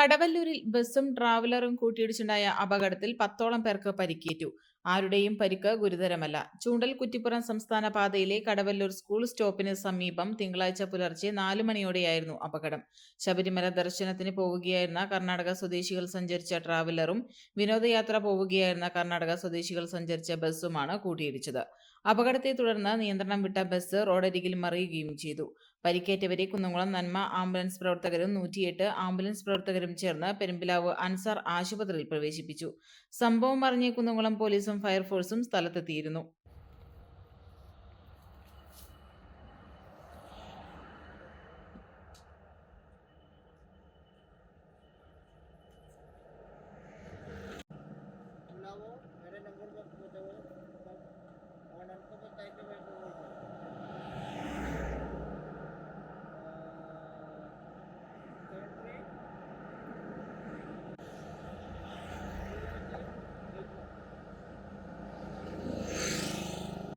കടവല്ലൂരിൽ ബസ്സും ട്രാവലറും കൂട്ടിയിടിച്ചുണ്ടായ അപകടത്തിൽ പത്തോളം പേർക്ക് പരിക്കേറ്റു. ആരുടെയും പരിക്ക് ഗുരുതരമല്ല. ചൂണ്ടൽ കുറ്റിപ്പുറം സംസ്ഥാന പാതയിലെ കടവല്ലൂർ സ്കൂൾ സ്റ്റോപ്പിന് സമീപം തിങ്കളാഴ്ച പുലർച്ചെ നാലു മണിയോടെയായിരുന്നു അപകടം. ശബരിമല ദർശനത്തിന് പോവുകയായിരുന്ന കർണാടക സ്വദേശികൾ സഞ്ചരിച്ച ട്രാവലറും വിനോദയാത്ര പോവുകയായിരുന്ന കർണാടക സ്വദേശികൾ സഞ്ചരിച്ച ബസ്സുമാണ് കൂട്ടിയിടിച്ചത്. അപകടത്തെ തുടർന്ന് നിയന്ത്രണം വിട്ട ബസ് റോഡരികിൽ മറിയുകയും ചെയ്തു. പരിക്കേറ്റവരെ കുന്നംകുളം നന്മ ആംബുലൻസ് പ്രവർത്തകരും നൂറ്റിയെട്ട് ആംബുലൻസ് പ്രവർത്തകരും ചേർന്ന് പെരുമ്പിലാവ് അൻസാർ ആശുപത്രിയിൽ പ്രവേശിപ്പിച്ചു. സംഭവം അറിഞ്ഞ് കുന്നംകുളം പോലീസും ഫയർഫോഴ്സും സ്ഥലത്തെത്തിയിരുന്നു. लावो